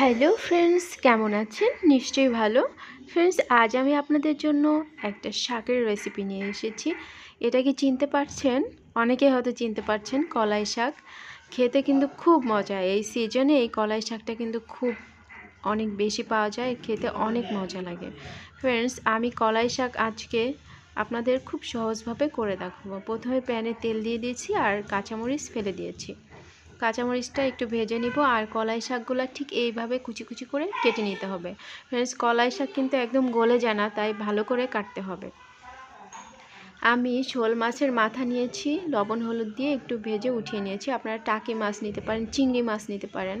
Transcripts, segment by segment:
Hello friends কেমন আছেন? নিশ্চয়ই ভালো। ফ্রেন্ডস আজ আমি আপনাদের জন্য একটা শাকের রেসিপি নিয়ে এসেছি। এটা কি চিনতে পারছেন? অনেকে হয়তো চিনতে পারছেন কলাই শাক। খেতে কিন্তু খুব মজা। এই সিজনে এই কলাই শাকটা কিন্তু খুব অনেক বেশি পাওয়া যায়। খেতে অনেক মজা লাগে। ফ্রেন্ডস আমি কলাই শাক আজকে আপনাদের খুব সহজভাবে করে দেখাবো। প্রথমে প্যানে তেল দিয়ে দিয়েছি আর কাঁচামরিচ ফেলে দিয়েছি। কাঁচামরিচটা একটু ভেজে নিব আর কলাই শাকগুলো ঠিক এইভাবে কুচি কুচি করে কেটে নিতে হবে। ফ্রেন্ডস কলাই শাক কিন্তু একদম গলে যায় না, তাই ভালো করে কাটতে হবে। আমি শোল মাছের মাথা নিয়েছি, লবণ, হলুদ দিয়ে একটু ভেজে উঠিয়ে নিয়েছি। আপনারা টাকি মাছ নিতে পারেন, চিংড়ি মাছ নিতে পারেন।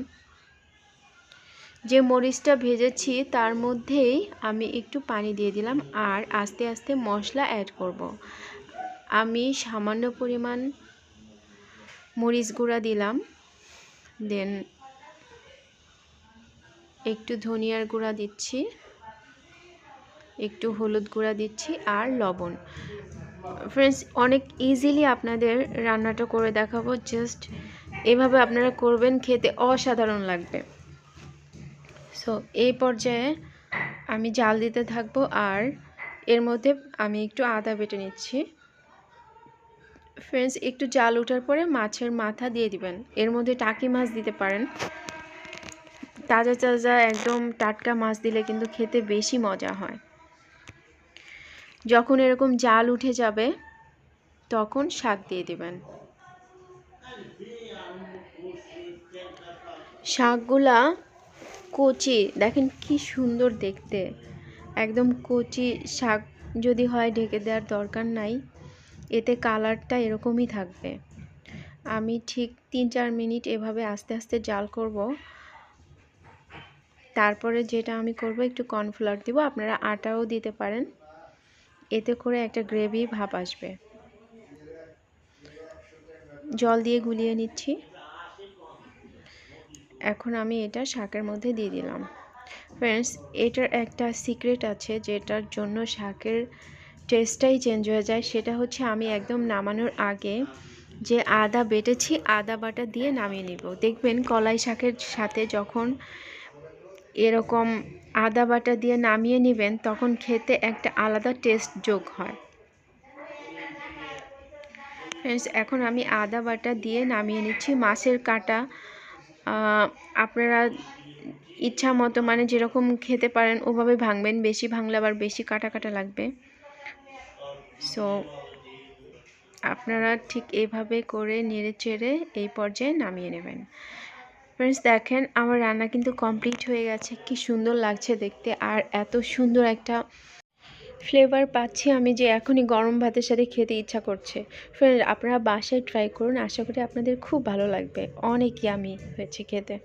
যে মরিচটা ভেজেছি, তার মধ্যেই আমি একটু পানি দিয়ে দিলাম আর আস্তে আস্তে মশলা অ্যাড করব। আমি সামান্য পরিমাণ মরিচ গুঁড়া দিলাম। দেন একটু ধনিয়ার গুঁড়া দিচ্ছি। একটু হলুদ গুঁড়া দিচ্ছি আর লবণ। ফ্রেন্ডস অনেক ইজিলি আপনাদের রান্নাটা করে দেখাবো। জাস্ট এভাবে আপনারা করবেন, খেতে অসাধারণ লাগবে। সো এই পর্যায়ে আমি জাল দিতে থাকব আর এর মধ্যে আমি একটু আদা বেটে নিচ্ছি। ফ্রেন্ডস একটু জাল ওঠার পরে মাছের মাথা দিয়ে দিবেন। এর মধ্যে টাকি মাছ দিতে পারেন। তাজা তাজা একদম টাটকা মাছ দিলে কিন্তু খেতে বেশি মজা হয়। যখন এরকম জাল উঠে যাবে, তখন শাক দিয়ে দিবেন। শাকগুলা কচি, দেখেন কি সুন্দর দেখতে। একদম কচি শাক যদি হয় ঢেকে দেওয়ার দরকার নাই। এতে কালারটা এরকমই থাকবে। আমি ঠিক তিন চার মিনিট এভাবে আস্তে আস্তে জাল করব। তারপরে যেটা আমি করব, একটু কর্নফ্লাওয়ার দিব। আপনারা আটাও দিতে পারেন। এতে করে একটা গ্রেভি ভাব আসবে। জল দিয়ে গুলিয়ে নিচ্ছি। এখন আমি এটা শাকের মধ্যে দিয়ে দিলাম। ফ্রেন্ডস, এটার একটা সিক্রেট আছে যেটার জন্য শাকের টেস্টটাই চেঞ্জ হয়ে যায়। সেটা হচ্ছে আমি একদম নামানোর আগে যে আদা বেটেছি, আদা বাটা দিয়ে নামিয়ে নিব। দেখবেন কলাই শাকের সাথে যখন এরকম আদা বাটা দিয়ে নামিয়ে নেবেন, তখন খেতে একটা আলাদা টেস্ট যোগ হয়। ফ্রেন্ডস এখন আমি আদা বাটা দিয়ে নামিয়ে নিচ্ছি। মাছের কাটা আপনারা ইচ্ছা মতো মানে যেরকম খেতে পারেন, ওভাবে ভাঙবেন। বেশি ভাঙলে আবার বেশি কাটা কাটা লাগবে। সো আপনারা ঠিক এইভাবে করে নেড়ে চেড়ে এই পর্যায়ে নামিয়ে নেবেন। ফ্রেন্ডস দেখেন আমার রান্না কিন্তু কমপ্লিট হয়ে গেছে। কি সুন্দর লাগছে দেখতে। আর এত সুন্দর একটা ফ্লেভার পাচ্ছি আমি যে এখনই গরম ভাতের সাথে খেতে ইচ্ছা করছে। ফ্রেন্ড আপনারা বাসায় ট্রাই করুন। আশা করি আপনাদের খুব ভালো লাগবে। অনেক ইয়ামি হয়েছে খেতে।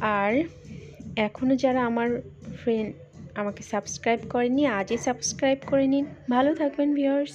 আর এখনও যারা আমার ফ্রেন্ড আমাকে সাবস্ক্রাইব করেনি আজই সাবস্ক্রাইব করে নিন। ভালো থাকবেন ভিউয়ার্স